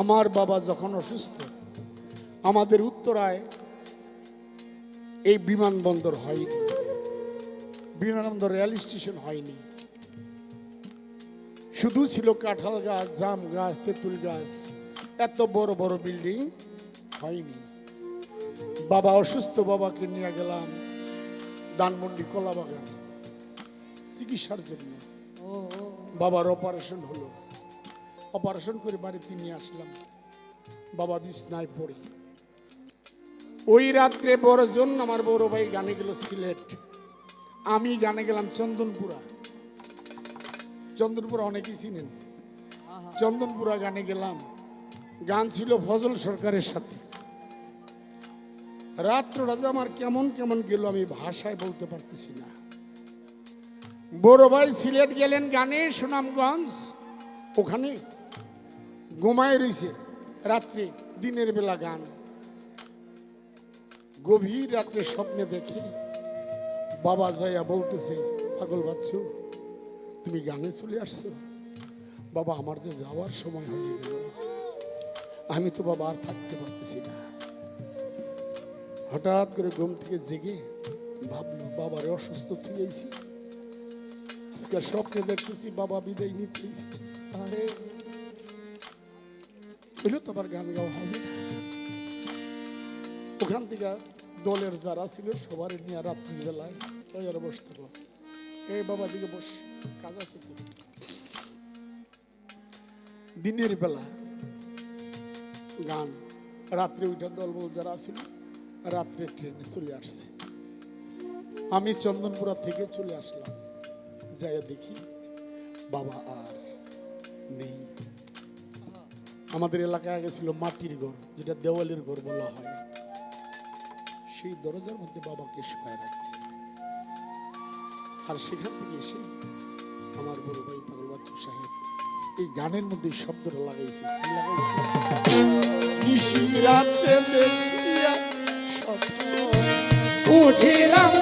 আমার বাবা যখন অসুস্থ আমাদের উত্তরায় এই বিমানবন্দর হয়নি বিমানবন্দর রেল স্টেশন হয়নি। শুধু ছিল কাঁঠাল গাছ জাম গাছ তেঁতুল গাছ এত বড় বড় বিল্ডিং হয়নি। বাবা অসুস্থ বাবাকে নিয়ে গেলাম দানমন্ডি কলা বাগান চিকিৎসার জন্য। বাবার অপারেশন হলো। অপারেশন করে বাড়িতে নিয়ে আসলাম। বাবা বিছনায় পড়ে। ওই রাত্রে বড়জন আমার বড় ভাই গানে গেল সিলেট। আমি গানে গেলাম চন্দনপুরা। চন্দনপুরা অনেকেই চিনেন। চন্দনপুরা গানে গেলাম। গান ছিল ফজল সরকারের সাথে। রাত্রটা যে আমার কেমন কেমন গেল আমি ভাষায় বলতে পারতেছি না। বড় ভাই সিলেট গেলেন গানে, সুনামগঞ্জ। ওখানে ঘুমায় রইছে। রাত্রে দিনের বেলা গান। গভীর রাত্রে স্বপ্নে দেখি বাবা যাইয়া বলতেছে, পাগল বাচ্চু, তুমি গানে চলে আসছো। বাবা, আমার যে যাওয়ার সময় হয়ে গেল, আমি তো বাবা আর থাকতে পারতেছি না। হঠাৎ করে ঘুম থেকে জেগে ভাবলো, বাবারে অসুস্থ থুয়েছি আজকে স্বপ্নে দেখতেছি বাবা বিদায় নিতেছি আরে হইল তো আবার গান গাওয়া হবে। ওখান থেকে দলের যারা ছিল সবার নিয়ে রাত্রিবেলায় ওই আর বসে থাকল এই বাবা দিকে বস কাজ আছে। দিনের বেলা গান রাত্রে ওইটা দলবল যারা ছিল রাত্রে ট্রেনে চলে আসছে আমি চন্দনপুরা থেকে চলে আসলাম যাই দেখি বাবা আর নেই আমাদের এলাকায় আগে ছিল মাটির ঘর, যেটা দেওয়ালের ঘর বলা হয়। সেই দরজার মধ্যে বাবাকে শুকায় রাখছে। আর সেখান থেকে এসে আমার বড় ভাই পাগল বাচ্চু সাহেব এই গানের মধ্যে শব্দটা লাগাইছে। লাগাইছে? উঠিলাম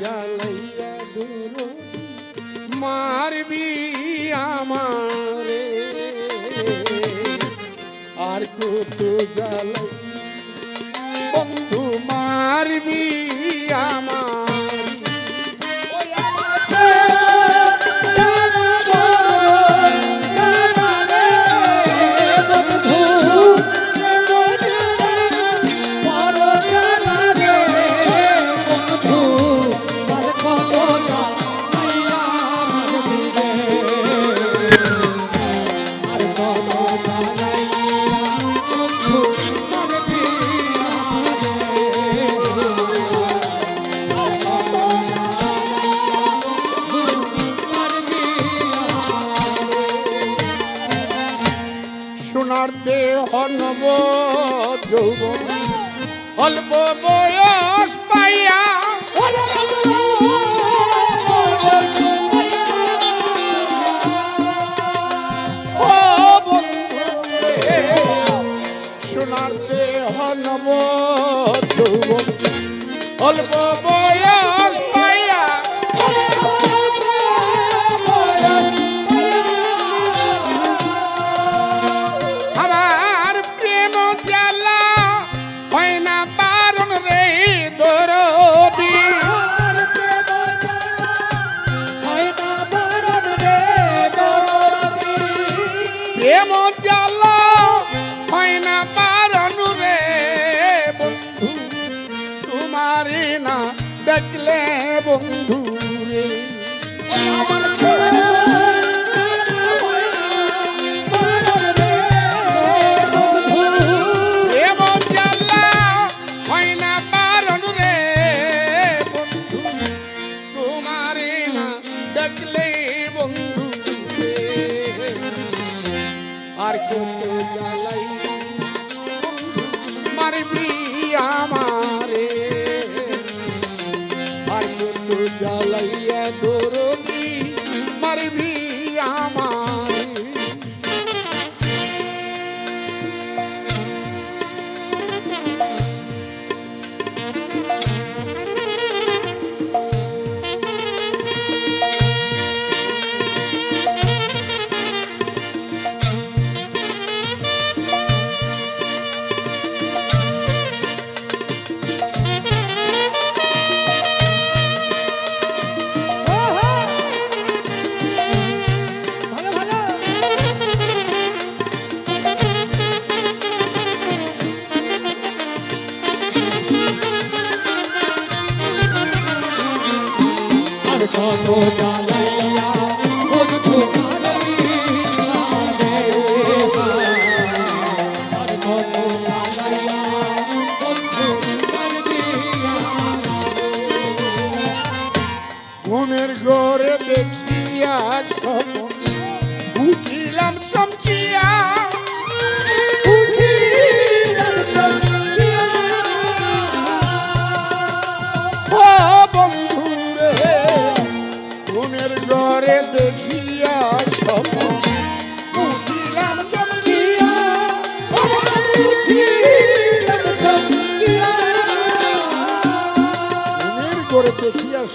জ্বালাইয়া দূর মারবি আমারে। আর কত জ্বালাই। বন্ধু মারবি সোনার দেহ নব যৌবন। অল্প বয়স পাইয়া ও বন্ধু রে, সোনার দেহ নব যৌবন। অল্প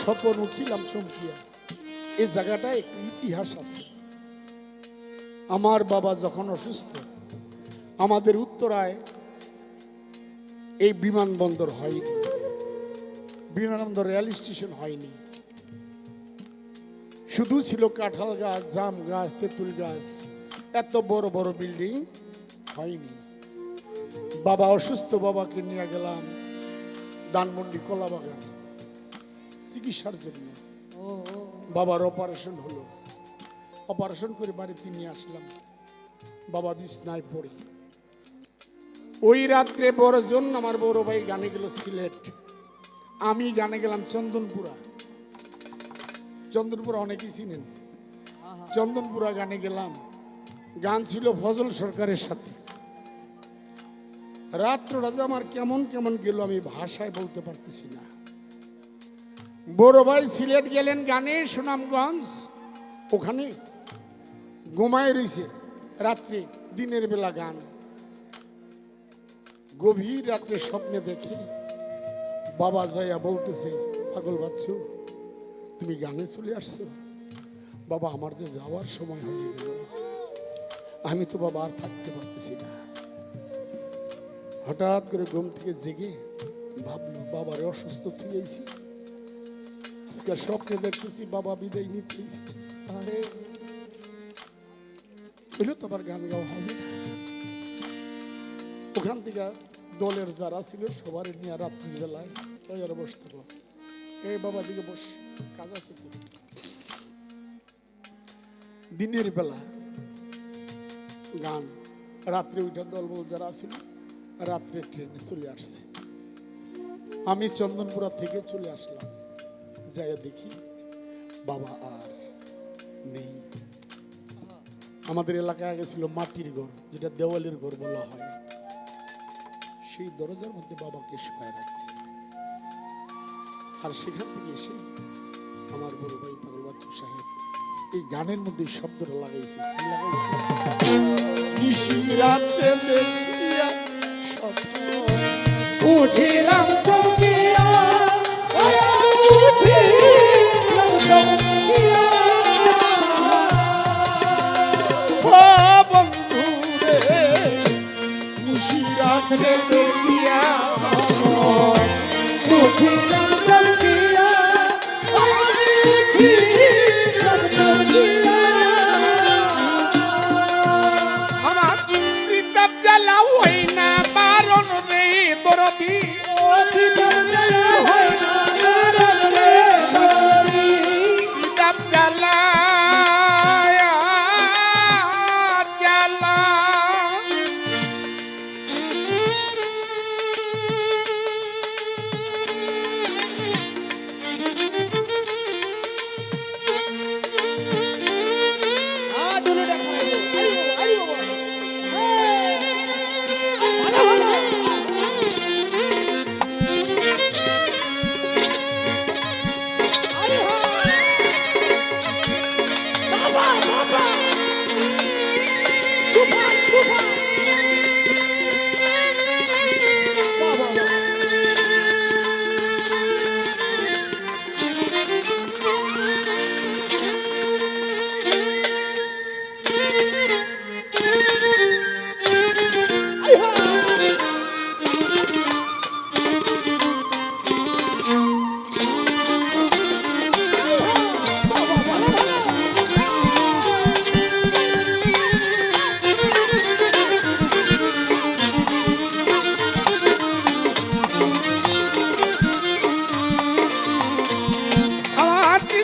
স্বপন উঠিলাম চমকিয়া। এই জায়গাটায় একটু ইতিহাস আছে। আমার বাবা যখন অসুস্থ, আমাদের উত্তরায় এই বিমানবন্দর হয়নি। বিমানবন্দর রেল স্টেশন হয়নি। শুধু ছিল কাঁঠাল গাছ, জাম গাছ, তেঁতুল গাছ, এত বড় বড় বিল্ডিং হয়নি। বাবা অসুস্থ, বাবাকে নিয়ে গেলাম ধানমন্ডি কলা বাগান চিকিৎসার জন্য। বাবার অপারেশন হলো। অপারেশন করে বাড়িতে নিয়ে আসলাম। বাবা বিছনায় পড়ে। ওই রাত্রে বড় জন আমার বড় ভাই গানে গেল সিলেট। আমি গানে গেলাম চন্দনপুরা। চন্দনপুরা অনেকেই চিনেন। চন্দনপুরা গানে গেলাম। গান ছিল ফজল সরকারের সাথে। রাত্র রাজা আমার কেমন কেমন গেল আমি ভাষায় বলতে পারতেছি না। বড় ভাই সিলেট গেলেন গানে, সুনামগঞ্জ। ওখানে ঘুমায় রইছে রাত্রে, দিনের বেলা গান। গভীর রাত্রে স্বপ্নে দেখি বাবা যাইয়া বলতেছে, পাগল বাচ্চু, তুমি গানে চলে আসছো। বাবা, আমার যে যাওয়ার সময় হয়ে গেল, আমি তো বাবা আর থাকতে পারতেছি না। হঠাৎ করে ঘুম থেকে জেগে ভাবলো, বাবারে অসুস্থ থুয়েছি আজকে স্বপ্নে দেখতেছি, বাবা বিদায় নিতেছি। আরে হইল তো গান গাওয়া হবে ওখান থেকে দলের যারা ছিল, সবার নিয়ে রাত্রিবেলায় ওই আর এই বাবা দিকে বস, কাজ আছে দিনের বেলা গান, রাত্রে ওইটা দল যারা ছিল, রাত্রে ট্রেনে চলে আসছে। আমি চন্দনপুরা থেকে চলে আসলাম। যাইয়া দেখি বাবা আর নেই। আমাদের এলাকায় আগে ছিল মাটির ঘর, যেটা দেওয়ালের ঘর বলা হয়। সেই দরজার মধ্যে বাবাকে শুকায় রাখছে। আর সেখান থেকে এসে আমার বড় ভাই পাগল বাচ্চু সাহেব এই গানের মধ্যে শব্দটা লাগাইছে। লাগাইছে? উঠিলাম দেখিয়া উঠিলাম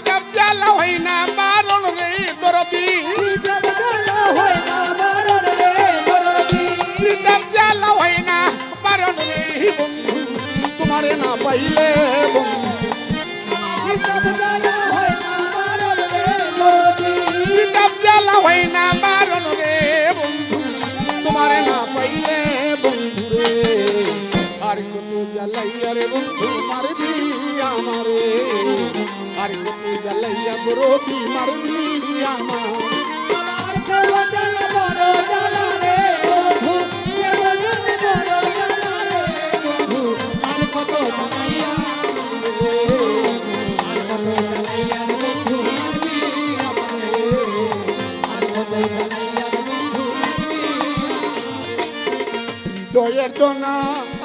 গাবজাল হই না, মারণ রে দরবি গাবজাল হই না, মারণ রে দরবি গাবজাল হই না, মারণ রে বন্ধু, তোমারে না পাইলে বন্ধু গাবজাল হই আর কত জ্বালাই আরে বন্ধু আর কত জ্বালাইয়া আমার। জানে বড় জানে মারবি আমারে আর কত জানাইয়া রে বন্ধু। মারবি হৃদয়ের দোনা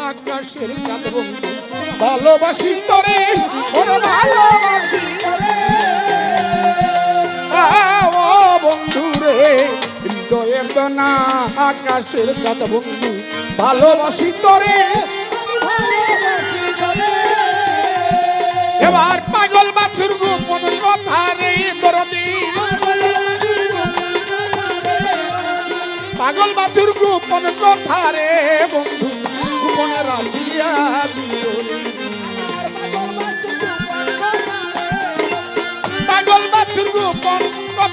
আকাশের চাঁদ বন্ধু। ভালোবাসি তোরে ভালোবাসি তোরে। হৃদয়ের দোনা আকাশের চাঁদ বন্ধু, ভালোবাসি তোরে। এবার পাগল বাছুর গোপন কথা রে, দরদি। পাগল বাছুর গোপন কথা রে, বন্ধু, গোপনে রাখিয়া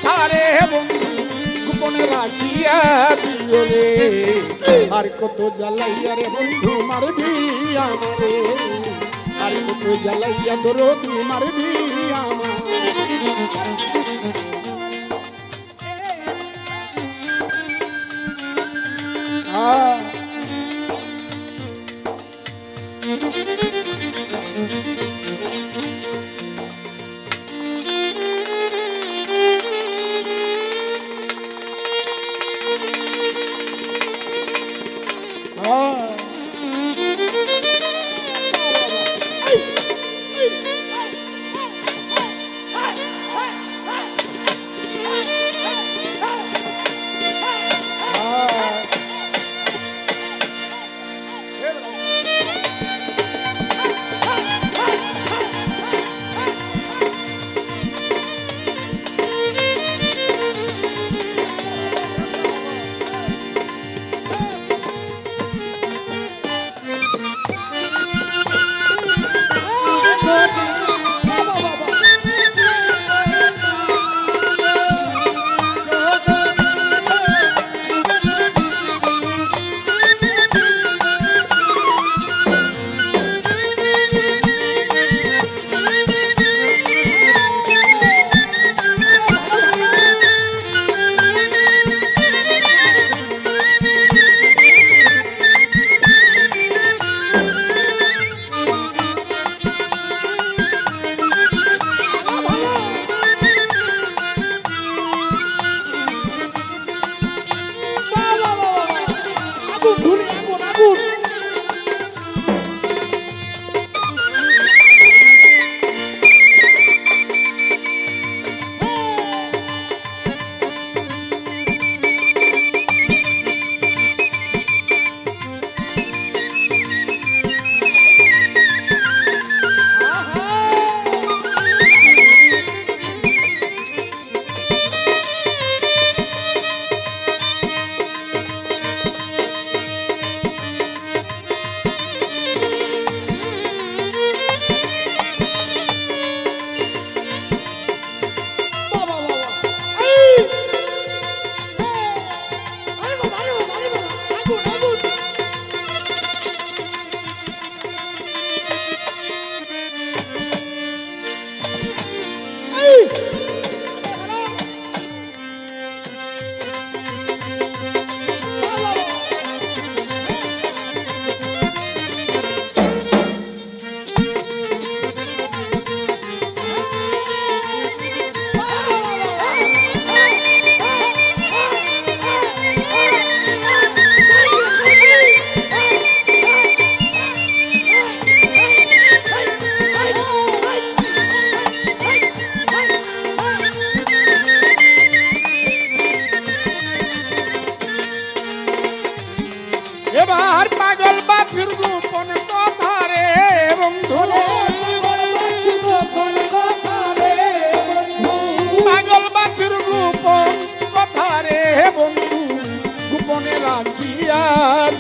কথা রে বন্ধু গোপনে রাখিয়া দিও রে। আর কত জ্বালাইয়া রে বন্ধু মারবি আমারে আর কত জ্বালাইয়া দরদি মারবি আমার আ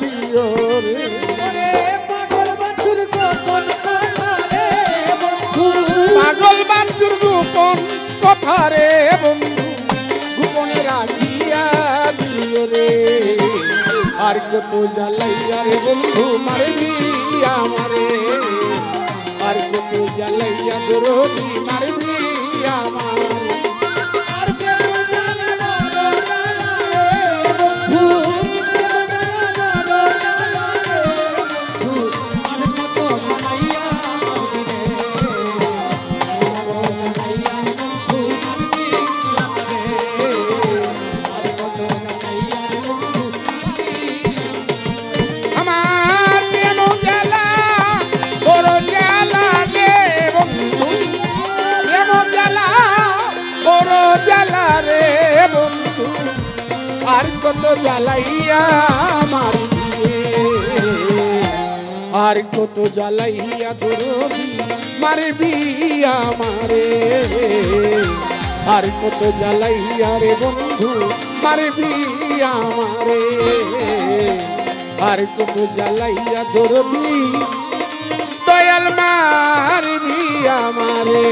দিও রে পাগল বাছুর গোপন কথা রে বন্ধু পাগল বাছুর গোপন কথা রে বন্ধু গোপনে রাখিয়া দিও রে। আর কত জ্বালাইয়া রে বন্ধু, মারবি আমারে। আর কত জ্বালাইয়া দরদি মারবি আমার। আর কত জ্বালাইয়া মারবি। আর কত জ্বালাইয়া ধরবি, মারবি আমারে। আর কত জ্বালাইয়া রে বন্ধু, মারবি আমারে। আর কত জ্বালাইয়া ধরবি, দয়াল মারবি আমারে।